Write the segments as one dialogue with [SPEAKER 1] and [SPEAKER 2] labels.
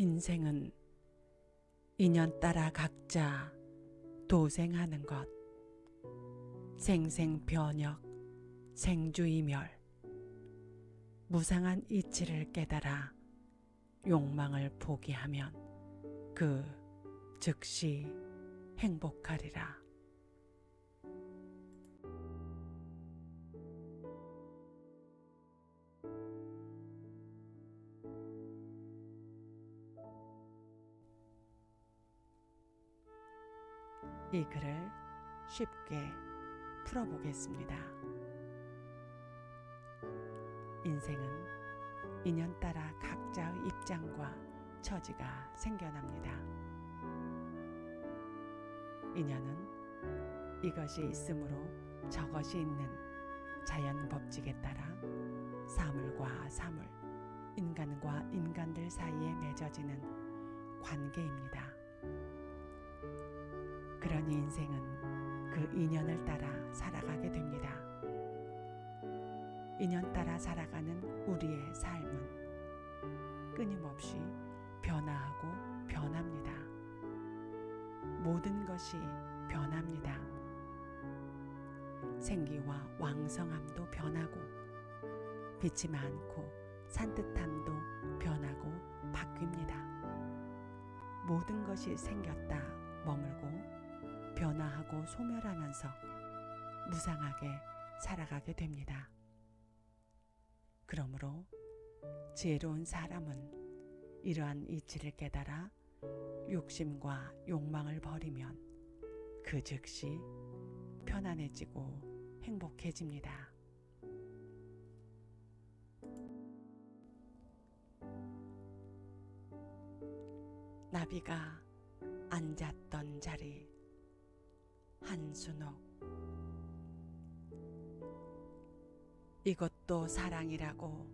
[SPEAKER 1] 인생은 인연 따라 각자 도생하는 것. 생생 변역, 생주이멸. 무상한 이치를 깨달아 욕망을 포기하면 그 즉시 행복하리라. 이 글을 쉽게 풀어보겠습니다. 인생은 인연 따라 각자의 입장과 처지가 생겨납니다. 인연은 이것이 있으므로 저것이 있는 자연 법칙에 따라 사물과 사물, 인간과 인간들 사이에 맺어지는 관계입니다. 그러니 인생은 그 인연을 따라 살아가게 됩니다. 인연 따라 살아가는 우리의 삶은 끊임없이 변화하고 변합니다. 모든 것이 변합니다. 생기와 왕성함도 변하고 빛이 많고 산뜻함도 변하고 바뀝니다. 모든 것이 생겼다 머물고 변화하고 소멸하면서 무상하게 살아가게 됩니다. 그러므로 지혜로운 사람은 이러한 이치를 깨달아 욕심과 욕망을 버리면 그 즉시 편안해지고 행복해집니다. 나비가 앉았던 자리 한순옥 이것도 사랑이라고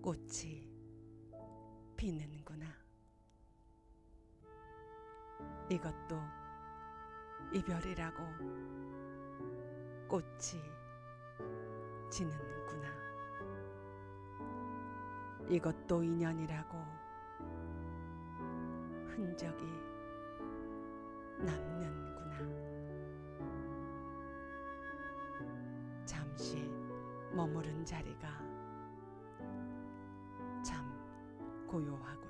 [SPEAKER 1] 꽃이 피는구나. 이것도 이별이라고 꽃이 지는구나. 이것도 인연이라고 흔적이 남는 머무른 자리가 참 고요하구나.